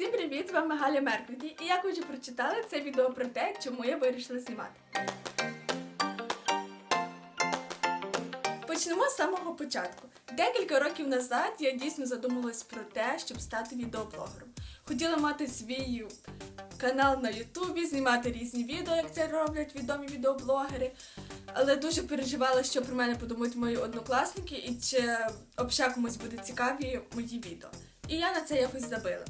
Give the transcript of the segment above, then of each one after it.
Всім привіт! З вами Галя Меркуті, і як ви вже прочитали це відео про те, чому я вирішила знімати. Почнемо з самого початку. Декілька років назад я дійсно задумалась про те, щоб стати відеоблогером. Хотіла мати свій канал на Ютубі, знімати різні відео, як це роблять відомі відеоблогери. Але дуже переживала, що про мене подумають мої однокласники і чи взагалі комусь буде цікаві мої відео. І я на це якось забила.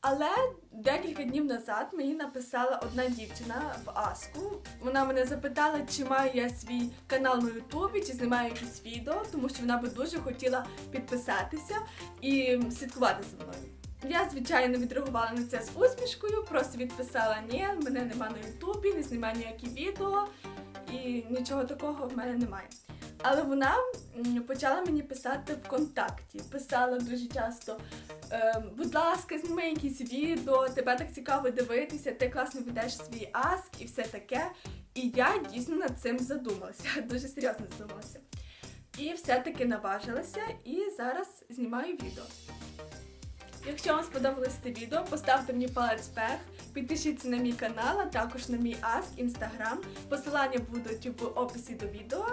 Але декілька днів назад мені написала одна дівчина в Аску. Вона мене запитала, чи маю я свій канал на Ютубі, чи знімаю якісь відео, тому що вона би дуже хотіла підписатися і слідкувати за мною. Я, звичайно, відреагувала на це з усмішкою, просто відписала ні, мене нема на Ютубі, не знімаю ніякі відео і нічого такого в мене немає. Але вона почала мені писати ВКонтакті. Писала дуже часто: е, будь ласка, зніми якісь відео, тебе так цікаво дивитися, ти класно ведеш свій аск і все таке. І я дійсно над цим задумалася, дуже серйозно задумалася. І все-таки наважилася і зараз знімаю відео. Якщо вам сподобалось це відео, поставте мені палець вверх, підпишіться на мій канал, а також на мій аск, інстаграм. Посилання будуть в описі до відео.